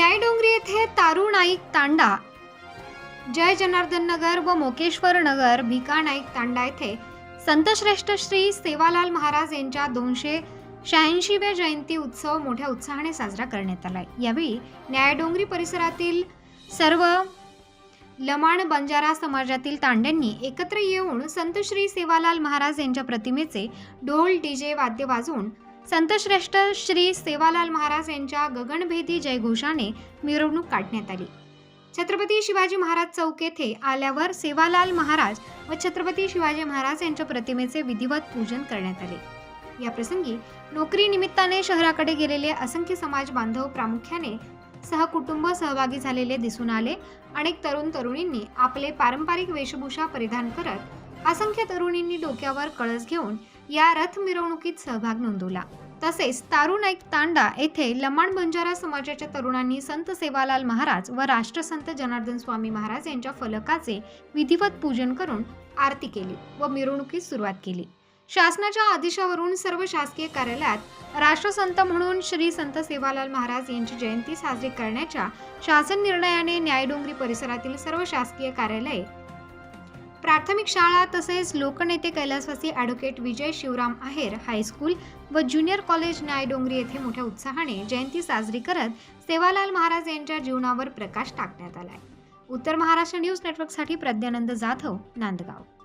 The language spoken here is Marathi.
न्यायडोंगरी येथे तारू नाईक तांडा जय जनार्दन नगर व मोकेश्वर नगर भिका नाईक तांडा येथे संतश्रेष्ठ श्री सेवालाल महाराज यांच्या दोनशे शहाऐंशीव्या जयंती उत्सव मोठ्या उत्साहाने साजरा करण्यात आलाय. यावेळी न्यायडोंगरी परिसरातील सर्व लमाण बंजारा समाजातील तांड्यांनी एकत्र येऊन संत श्री सेवालाल महाराज यांच्या प्रतिमेचे ढोल डीजे वाद्य वाजवून संतश्रेष्ठ श्री सेवालाल महाराज यांच्या गगनभेदी जयघोषाने मिरवणूक काढण्यात आली. छत्रपती शिवाजी महाराज चौक येथे आल्यावर सेवालाल महाराज व छत्रपती शिवाजी महाराज यांच्या प्रतिमेचे विधिवत पूजन करण्यात आले. या प्रसंगी नोकरी निमित्ताने शहराकडे गेलेले असंख्य समाज बांधव प्रामुख्याने सहकुटुंब सहभागी झालेले दिसून आले. अनेक तरुण तरुणींनी आपले पारंपरिक वेशभूषा परिधान करत असंख्य तरुणींनी डोक्यावर कळस घेऊन या रथ मिरवणुकीत सहभाग नोंदवला. तसेच तारू नाईक तांडा येथे लमाण बंजारा समाजाच्या तरुणांनी संत सेवालाल महाराज व राष्ट्रसंत जनार्दन स्वामी महाराज यांच्या फलकाचे विधिवत पूजन करून आरती केली व मिरवणुकीस सुरुवात केली. शासनाच्या आदेशावरून सर्व शासकीय कार्यालयात राष्ट्रसंत म्हणून श्री संत सेवालाल महाराज यांची जयंती साजरी करण्याच्या शासन निर्णयाने न्यायडोंगरी परिसरातील सर्व शासकीय कार्यालये प्राथमिक शाळा तसेच लोकनेते कैलासवासी advocate Vijay Shivram Aher high school व ज्युनियर कॉलेज न्यायडोंगरी येथे मोठ्या उत्साहाने जयंती साजरी करत सेवालाल महाराज यांच्या जीवनावर प्रकाश टाकण्यात आला आहे उत्तर महाराष्ट्र न्यूज नेटवर्कसाठी प्रज्ञानंद जाधव नांदगाव.